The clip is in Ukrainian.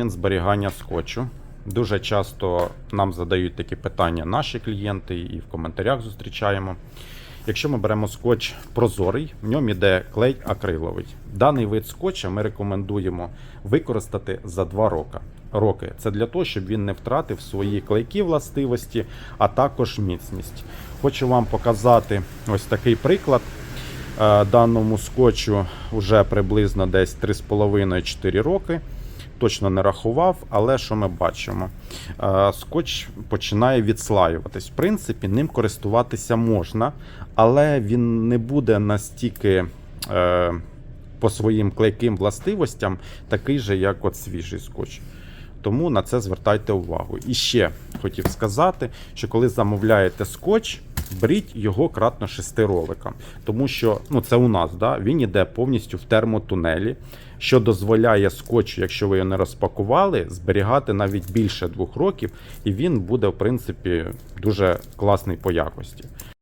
термін зберігання скотчу. Дуже часто нам задають такі питання наші клієнти і в коментарях зустрічаємо. Якщо ми беремо скотч прозорий, в ньому йде клей акриловий. Даний вид скотча ми рекомендуємо використати за 2 роки. роки. Це для того, щоб він не втратив свої клейкі властивості, а також міцність. Хочу вам показати ось такий приклад. Е, Даному скотчу вже приблизно десь 3,5-4 роки. Точно не рахував, але що ми бачимо? Е, Скотч починає відслаюватись. В принципі, ним користуватися можна, але він не буде настільки е, по своїм клейким властивостям такий же, як от свіжий скотч. Тому на це звертайте увагу. І ще хотів сказати, що коли замовляєте скотч, беріть його кратно 6 ролика, Тому що ну, це у нас, да, він іде повністю в термотунелі, що дозволяє скотчу, якщо ви його не розпакували, зберігати навіть більше двох років, і він буде, в принципі, дуже класний по якості.